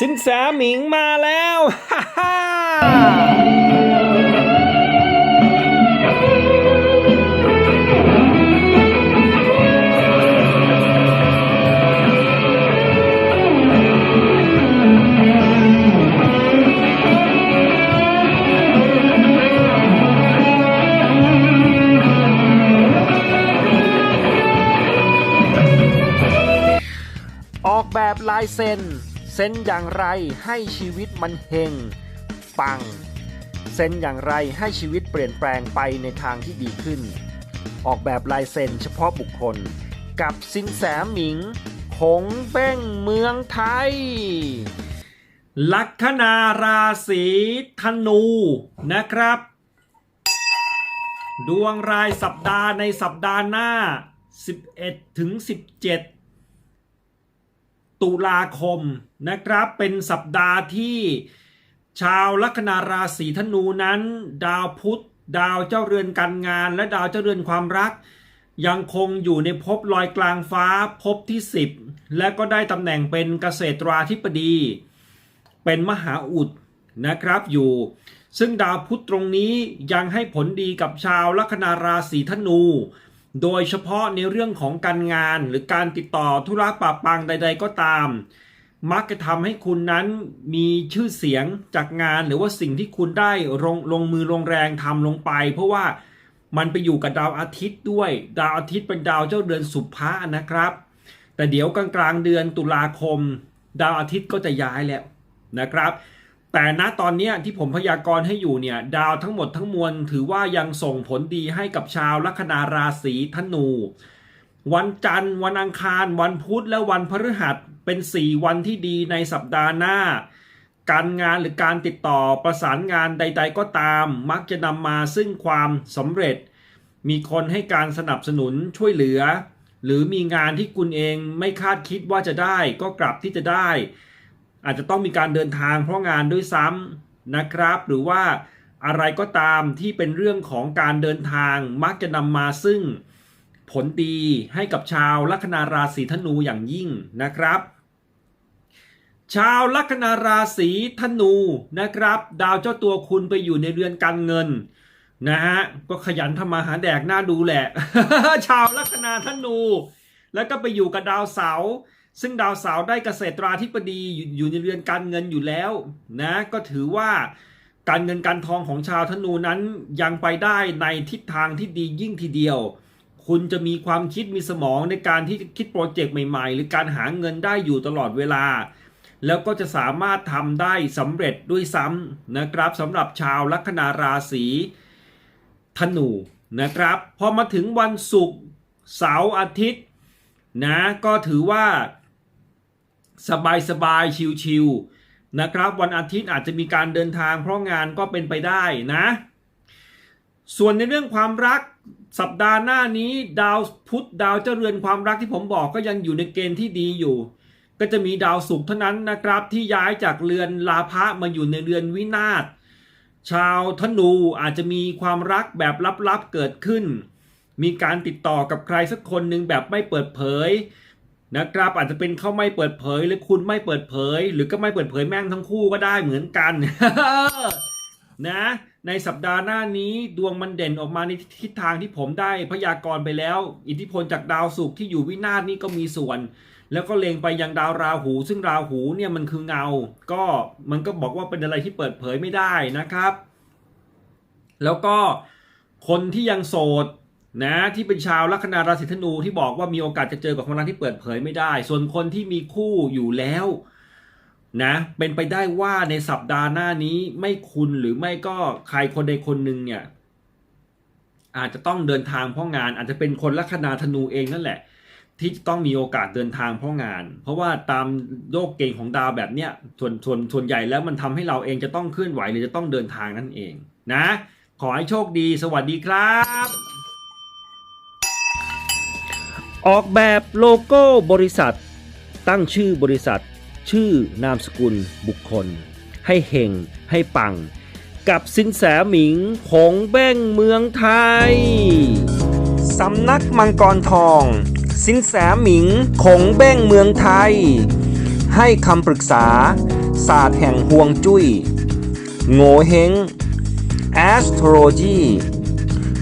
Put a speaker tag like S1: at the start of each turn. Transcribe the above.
S1: สินแสหมิงมาแล้วฮ่าฮ่าออกแบบลายเซ็น เซนอย่างไรให้ชีวิตมันเฮงปัง เซนอย่างไรให้ชีวิตเปลี่ยนแปลงไปในทางที่ดีขึ้น ออกแบบลายเซ็นเฉพาะบุคคล กับสินแสหมิงคงเบ้งเมืองไทย ลัคนาราศีธนูนะครับ ดวงรายสัปดาห์ในสัปดาห์หน้า 11ถึง17 ตุลาคมนะครับ เป็นสัปดาห์ที่ชาวลัคนาราศีธนูนั้น ดาวพุธดาวเจ้าเรือนการงาน และดาวเจ้าเรือนความรัก ยังคงอยู่ในภพลอยกลางฟ้าภพที่ 10 และก็ได้ตำแหน่งเป็นเกษตราธิบดี เป็นมหาอุดนะครับอยู่ ซึ่งดาวพุธตรงนี้ยังให้ผลดีกับชาวลัคนาราศีธนู โดยเฉพาะในเรื่องของการงานหรือการติดต่อธุระปะปังใด ๆ ก็ตาม มักจะทำให้คุณนั้นมีชื่อเสียงจากงานหรือว่าสิ่งที่คุณได้ลงลงมือลงแรงทำลงไป เพราะว่ามันไปอยู่กับดาวอาทิตย์ด้วย ดาวอาทิตย์เป็นดาวเจ้าเดือนสุภะนะครับ แต่เดี๋ยวกลางกลางๆเดือนตุลาคม ดาวอาทิตย์ก็จะย้ายแล้วนะครับ แต่ณตอนนี้ที่ผมพยากรณ์ให้อยู่เนี่ย ดาวทั้งหมดทั้งมวลถือว่ายังส่งผลดีให้กับชาวลัคนาราศีธนู วันจันทร์ วันอังคาร วันพุธและวันพฤหัสเป็น 4 วันที่ดีในสัปดาห์หน้า การงานหรือการติดต่อประสานงานใด ๆ ก็ตาม มักจะนำมาซึ่งความสำเร็จ มีคนให้การสนับสนุนช่วยเหลือ หรือมีงานที่คุณเองไม่คาดคิดว่าจะได้ ก็กลับที่จะได้ อาจจะต้องมีการเดินทางเพราะงานด้วยซ้ำนะครับ หรือว่าอะไรก็ตามที่เป็นเรื่องของการเดินทางมักจะนำมาซึ่งผลดีให้กับชาวลัคนาราศีธนูอย่างยิ่งนะครับ ชาวลัคนาราศีธนูนะครับ ดาวเจ้าตัวคุณไปอยู่ในเรือนการเงินนะฮะก็ขยันทำมาหาแดกหน้าดูแหละ ชาวลัคนาธนู แล้วก็ไปอยู่กับดาวเสาร์ ซึ่งดาวเสาร์ได้เกษตราธิบดีอยู่อยู่ในเรือนการเงินอยู่แล้วนะก็ถือว่าการเงินการทองของชาวธนูนั้นยังไปได้ในทิศทางที่ดียิ่งทีเดียว คุณจะมีความคิดมีสมองในการที่จะคิดโปรเจกต์ใหม่ๆ หรือการหาเงินได้อยู่ตลอดเวลา แล้วก็จะสามารถทำได้สำเร็จด้วยซ้ำนะครับสำหรับชาวลัคนาราศีธนูนะครับ พอมาถึงวันศุกร์เสาร์อาทิตย์นะก็ถือว่า สบายสบายๆชิวๆนะครับ วันอาทิตย์อาจจะมีการเดินทางเพราะงานก็เป็นไปได้นะ ส่วนในเรื่องความรักสัปดาห์หน้านี้ดาวพุธดาวเจ้าเรือนความรักที่ผมบอกก็ยังอยู่ในเกณฑ์ที่ดีอยู่ ก็จะมีดาวศุกร์เท่านั้นนะครับที่ย้ายจากเรือนลาภะมาอยู่ในเรือนวินาศชาวธนูอาจจะมีความรักแบบลับๆเกิดขึ้น มีการติดต่อกับใครสักคนหนึ่งแบบไม่เปิดเผย นะครับอาจจะเป็นเขาไม่เปิดเผย หรือคุณไม่เปิดเผย หรือก็ไม่เปิดเผยแม่งทั้งคู่ก็ได้เหมือนกันนะในสัปดาห์หน้านี้ดวงมันเด่นออกมาในทิศทางที่ผมได้พยากรณ์ไปแล้ว อิทธิพลจากดาวศุกร์ที่อยู่วินาศนี่ก็มีส่วน แล้วก็เลงไปยังดาวราหู ซึ่งราหูเนี่ยมันคือเงา ก็มันก็บอกว่าเป็นอะไรที่เปิดเผยไม่ได้นะครับ แล้วก็คนที่ยังโสด นะที่เป็นชาวลัคนาราศีธนูที่บอกว่ามีโอกาสจะเจอกับความรักที่เปิดเผยไม่ได้ ส่วนคนที่มีคู่อยู่แล้วนะเป็นไปได้ว่าในสัปดาห์หน้านี้ไม่คุณหรือไม่ก็ใครคนใดคนหนึ่งเนี่ยอาจจะต้องเดินทางเพราะงาน อาจจะเป็นคนลัคนาธนูเองนั่นแหละ ที่จะต้องมีโอกาสเดินทางเพราะงาน เพราะว่าตามโลกเกณฑ์ของดาวแบบเนี้ยส่วนส่วนส่วนใหญ่แล้วมันทำให้เราเองจะต้องเคลื่อนไหวหรือจะต้องเดินทางนั่นเองนะ ขอให้โชคดีสวัสดีครับ ออกแบบโลโก้บริษัท ตั้งชื่อบริษัท ชื่อนามสกุลบุคคล ให้เฮงให้ปัง กับสินแสหมิงผงเบ้งเมืองไทย สำนักมังกรทอง สินแสหมิงคงเบ้งเมืองไทย ให้คำปรึกษา
S2: ศาสตร์แห่งห่วงจุย้ยโงเฮง astrology